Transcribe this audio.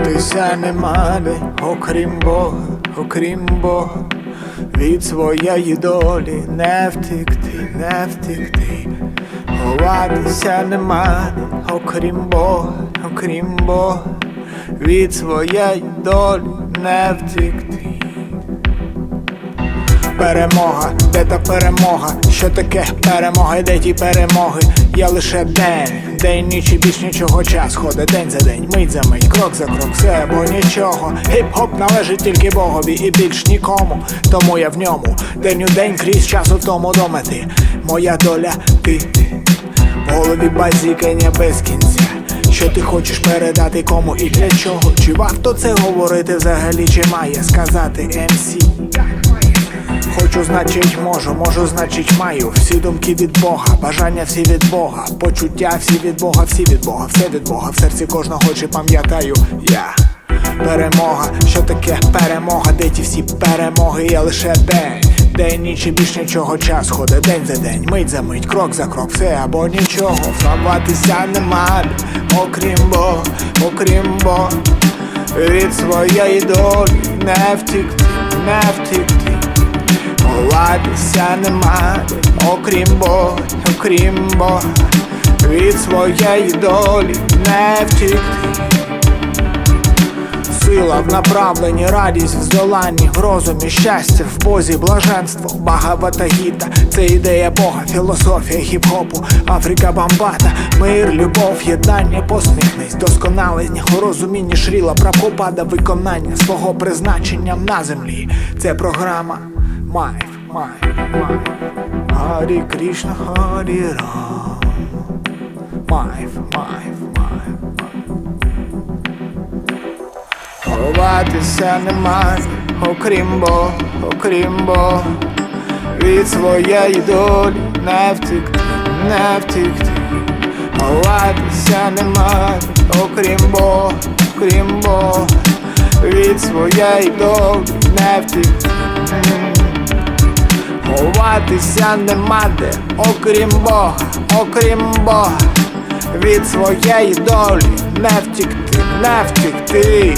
Ховатися нема окрім Бога, окрім Бога, від своєї долі не втекти, не втекти. Ховатися нема окрім Бога, окрім Бога, від своєї долі не втекти. Перемога, де та перемога? Що таке перемога? Де ті перемоги? Я лише день, день, ніч і більш нічого час ходить день за день, мить за мить, крок за крок, все або нічого. Гіп-хоп належить тільки Богові і більш нікому. Тому я в ньому день у день крізь час у тому до мети. Моя доля ти. В голові базікання без кінця. Що ти хочеш передати кому і для чого? Чи варто це говорити взагалі, чи має сказати MC? Хочу, значить, можу, можу, значить, маю. Всі думки від Бога, бажання всі від Бога, почуття всі від Бога, всі від Бога, все від Бога. В серці кожного чи пам'ятаю я. Перемога, що таке перемога? Де ті всі перемоги? Я лише день. День ніч і більш нічого час ходить день за день, мить за мить, крок за крок, все або нічого. Вставатися нема, окрім Бога, окрім Бога. Від своєї долі не втікти, не втікти. Ховатися нема, окрім Бога, окрім Бога, від своєї долі не втікти. Сила в направленні, радість в здоланні, в розумі, щастя, в Бозі, блаженство, Багавата гіта, це ідея Бога, філософія хіп-хопу, Африка Бамбата, мир, любов, єднання, посміхнись, досконалення, у розумінні шріла, прабхупада, виконання свого призначення на землі. Це програма Майф, Майф, Майф. Гарі Кришна, Гарі Рам. Майф, Майф, Майф. Ховатися нема, окрім Бога, окрім Бога, від своєї долі не втекти, не втекти. Ховатися нема, окрім Бога, окрім Бога, від своєї долі не втекти. Ховатися нема де, окрім Бога, окрім Бога, від своєї долі не втікти, не втікти.